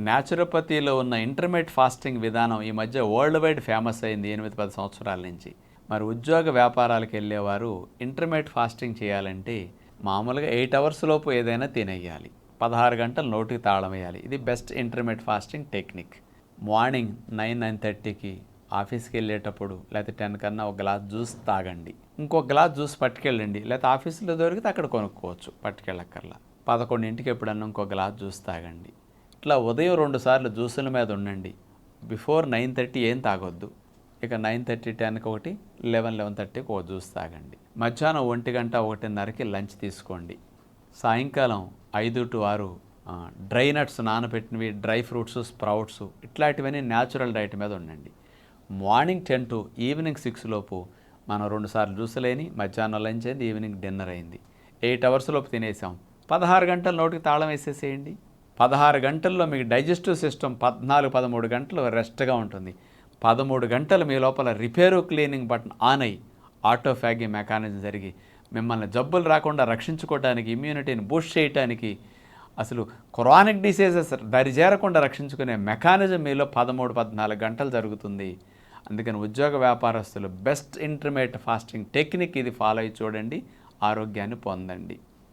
న్యాచురోపతిలో ఉన్న intermediate fasting విధానం ఈ మధ్య వరల్డ్ వైడ్ ఫేమస్ అయింది ఎనిమిది పది సంవత్సరాల నుంచి. మరి ఉద్యోగ వ్యాపారాలకు వెళ్ళేవారు ఇంటర్మీడియట్ ఫాస్టింగ్ చేయాలంటే మామూలుగా ఎయిట్ అవర్స్ లోపు ఏదైనా తినేయాలి. పదహారు గంటలు నోటికి తాళం వేయాలి. ఇది best intermediate fasting technique. Morning nine nine థర్టీకి ఆఫీస్కి వెళ్ళేటప్పుడు లేకపోతే టెన్ కన్నా ఒక గ్లాస్ జ్యూస్ తాగండి. ఇంకో గ్లాస్ జ్యూస్ పట్టుకెళ్ళండి. లేకపోతే ఆఫీసులో దొరికితే అక్కడ కొనుక్కోవచ్చు పట్టుకెళ్ళక్కర్లా. పదకొండింటికి ఎప్పుడన్నా ఇంకో గ్లాస్ జ్యూస్ తాగండి. ఇట్లా ఉదయం రెండు సార్లు జ్యూసుల మీద ఉండండి. బిఫోర్ నైన్ థర్టీ ఏం తాగొద్దు. ఇక నైన్ థర్టీ టెన్కి ఒకటి లెవెన్ లెవెన్ థర్టీకి ఒక జ్యూస్ తాగండి. మధ్యాహ్నం ఒంటి గంట ఒకటిన్నరకి లంచ్ తీసుకోండి. సాయంకాలం ఐదు టు ఆరు డ్రై నట్స్ నానబెట్టినవి డ్రై ఫ్రూట్స్ స్ప్రౌట్స్ ఇట్లాంటివన్నీ న్యాచురల్ డైట్ మీద ఉండండి. Morning ten to evening six లోపు మనం రెండుసార్లు జ్యూసులేని మధ్యాహ్నం లంచ్ అయింది ఈవినింగ్ డిన్నర్ అయింది. ఎయిట్ అవర్స్ లోపు తినేసాం. పదహారు గంటల నోటికి తాళం వేసేసేయండి. పదహారు గంటల్లో మీకు డైజెస్టివ్ సిస్టమ్ పద్నాలుగు పదమూడు గంటలు రెస్ట్గా ఉంటుంది. పదమూడు గంటలు మీ లోపల రిపేరు క్లీనింగ్ బటన్ ఆన్ అయ్యి ఆటోఫాగి మెకానిజం జరిగి మిమ్మల్ని జబ్బులు రాకుండా రక్షించుకోవడానికి ఇమ్యూనిటీని బూస్ట్ చేయడానికి అసలు క్రానిక్ డిసీజెస్ దరిచేరకుండా రక్షించుకునే మెకానిజం మీలో పదమూడు పద్నాలుగు గంటలు జరుగుతుంది. అందుకని ఉద్యోగ వ్యాపారస్తులు బెస్ట్ ఇంటర్మీడియట్ ఫాస్టింగ్ టెక్నిక్ ఇది ఫాలో అయ్యి చూడండి ఆరోగ్యాన్ని పొందండి.